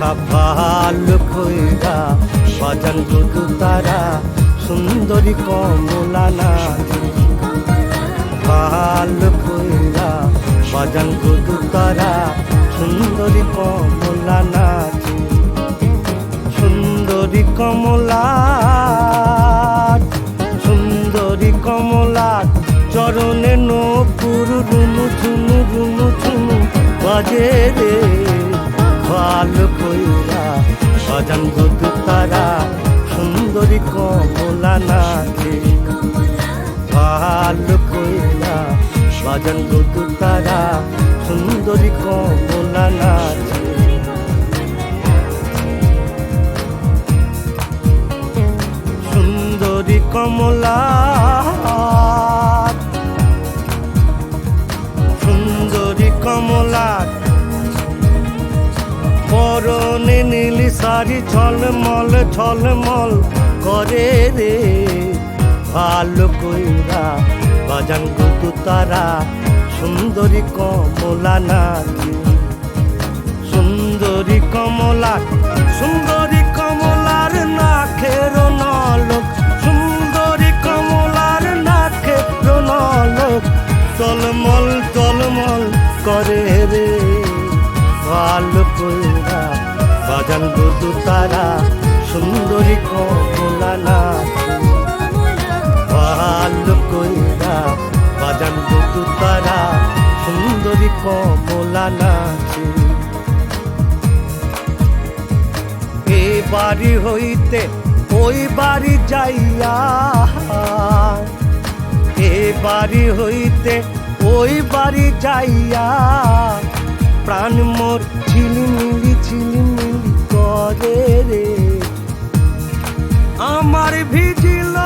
ভালো কইরা বাজান যদু তারা, সুন্দরী কমলা না ভালো কইরা বাজান যদু তারা, সুন্দরী কমলানা। সুন্দরী কমলা বাজান যদু তারা সুন্দরী কমলা নাথে ভালো কইলা বাজান যদু তারা সুন্দরী কমলা নাথে সুন্দরী কমলা শাড়ি ঝলমল ঝলমল করে রে। ভালো কইরা বাজান গুতু তারা সুন্দরী কমলা নাচে সুন্দরী কমলা, সুন্দরী কমলার নাখের নলক। সুন্দরী কমলার নাখের নলক। টলমল টলমল করে রে। ভালো কইরা বাজান দুদু তারা, সুন্দরী কমলা নাচে ভালো কইরা বাজান দুদু তারা, সুন্দরী কমলা নাচে এ বাড়ি হইতে ওই বাড়ি যাইয়া, এ বাড়ি হইতে ওই বাড়ি যাইয়া, প্রাণ মোর ঝিলিমিলি ঝিলিমিলি করে রে। আমার ভিজিল।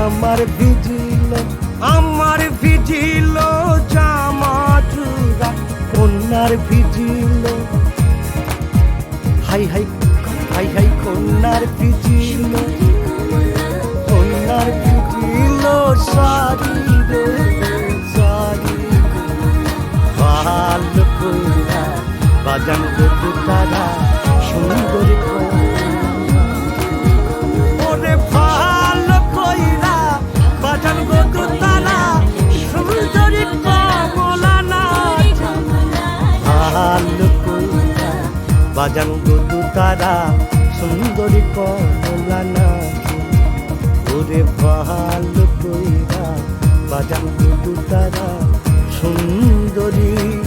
আমার ভিজিল আমার ভিজিল জামা চূড়া। কন্যার ভিজিল। হাই হাই হাই, কন্যার ভিজিল কন্যার ভিজিল শাড়ি রে শাড়ি ভালো কইরা, বাজান দুটো তারা, সুন্দরী ওরে ভালো তারা সুন্দরী কমলা নাচে ওরে ভালো কইরা বাজান তারা সুন্দরী।